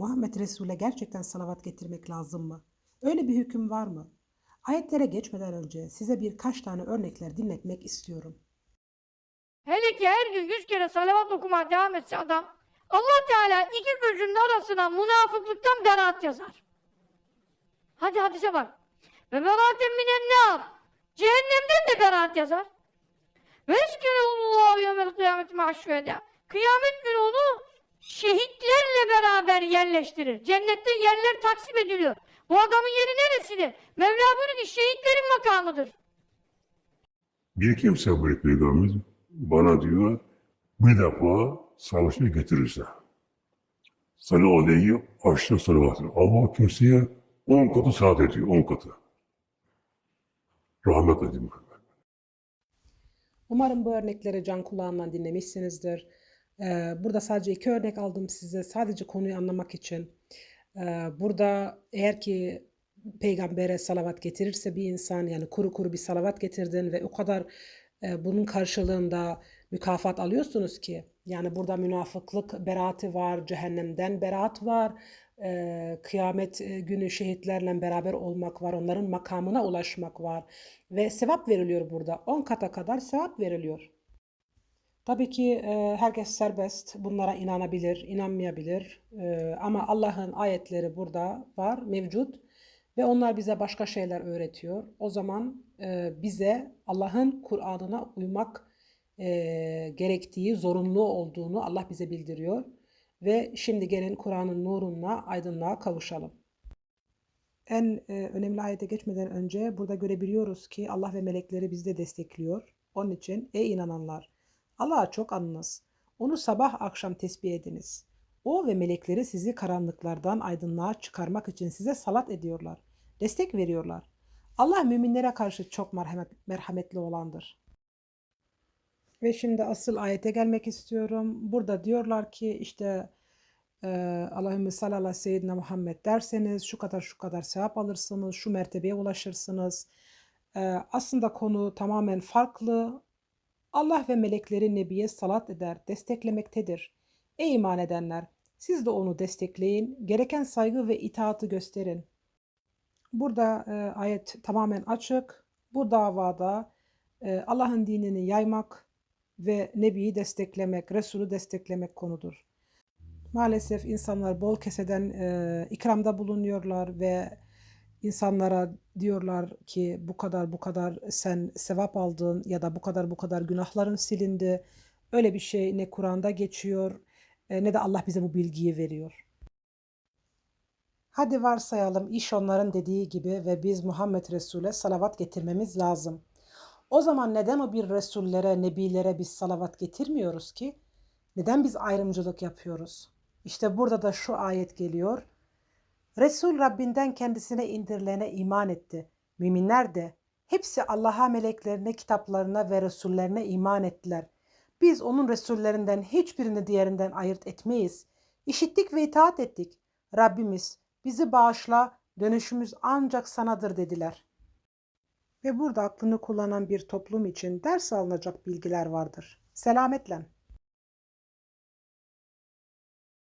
Muhammed Resul'e gerçekten salavat getirmek lazım mı? Öyle bir hüküm var mı? Ayetlere geçmeden önce size birkaç tane örnekler dinletmek istiyorum. Hele ki her gün yüz kere salavat okumaya devam etse adam, Allah Teala iki gözünün arasına münafıklıktan beraat yazar. Hadi hadise bak. Ve beraaten minen nar. Cehennemden de beraat yazar. Ve eskenallahu yevmel kıyameti mahşühede. Kıyamet günü onu beraber yerleştirir. Cennette yerler taksim ediliyor. Bu adamın yeri neresidir? Mevla buyuruyor ki şehitlerin makamıdır. Bir kimse böyle peygamberimiz bana diyor bir defa savaşa getirirse sana aleyhi aşırı salavatır. Ama o kimseye on katı saat ediyor, on katı. Rahmet edin. Umarım bu örnekleri can kulağından dinlemişsinizdir. Ee, Burada sadece iki örnek aldım size sadece konuyu anlamak için. Ee, Burada eğer ki peygambere salavat getirirse bir insan yani kuru kuru bir salavat getirdin ve o kadar e, bunun karşılığında mükafat alıyorsunuz ki yani burada münafıklık beraati var, cehennemden beraat var, e, kıyamet e, günü şehitlerle beraber olmak var, onların makamına ulaşmak var ve sevap veriliyor burada. 10 kata kadar sevap veriliyor. Tabii ki e, herkes serbest, bunlara inanabilir, inanmayabilir E, ama Allah'ın ayetleri burada var, mevcut ve onlar bize başka şeyler öğretiyor. O zaman e, bize Allah'ın Kur'an'ına uymak e, gerektiği, zorunlu olduğunu Allah bize bildiriyor. Ve şimdi gelin Kur'an'ın nuruna, aydınlığa kavuşalım. En e, önemli ayete geçmeden önce burada görebiliyoruz ki Allah ve melekleri bizde destekliyor. Onun için ey inananlar Allah'a çok anınız. Onu sabah akşam tesbih ediniz. O ve melekleri sizi karanlıklardan aydınlığa çıkarmak için size salat ediyorlar. Destek veriyorlar. Allah müminlere karşı çok merhamet, merhametli olandır. Ve şimdi asıl ayete gelmek istiyorum. Burada diyorlar ki işte e, Allahümme salli ala seyyidina Muhammed derseniz şu kadar şu kadar sevap alırsınız, şu mertebeye ulaşırsınız. E, aslında konu tamamen farklı. Allah ve melekleri Nebi'ye salat eder, desteklemektedir. Ey iman edenler! Siz de onu destekleyin, gereken saygı ve itaatı gösterin. Burada e, ayet tamamen açık. Bu davada e, Allah'ın dinini yaymak ve Nebi'yi desteklemek, Resulü desteklemek konudur. Maalesef insanlar bol keseden e, ikramda bulunuyorlar ve insanlara diyorlar ki bu kadar bu kadar sen sevap aldın ya da bu kadar bu kadar günahların silindi. Öyle bir şey ne Kur'an'da geçiyor e, ne de Allah bize bu bilgiyi veriyor. Hadi varsayalım iş onların dediği gibi ve biz Muhammed Resul'e salavat getirmemiz lazım. O zaman neden o bir Resullere, Nebilere biz salavat getirmiyoruz ki? Neden biz ayrımcılık yapıyoruz? İşte burada da şu ayet geliyor. Resul Rabbinden kendisine indirilene iman etti. Müminler de hepsi Allah'a, meleklerine, kitaplarına ve Resullerine iman ettiler. Biz onun Resullerinden hiçbirini diğerinden ayırt etmeyiz. İşittik ve itaat ettik. Rabbimiz bizi bağışla, dönüşümüz ancak sanadır dediler. Ve burada aklını kullanan bir toplum için ders alınacak bilgiler vardır. Selametle.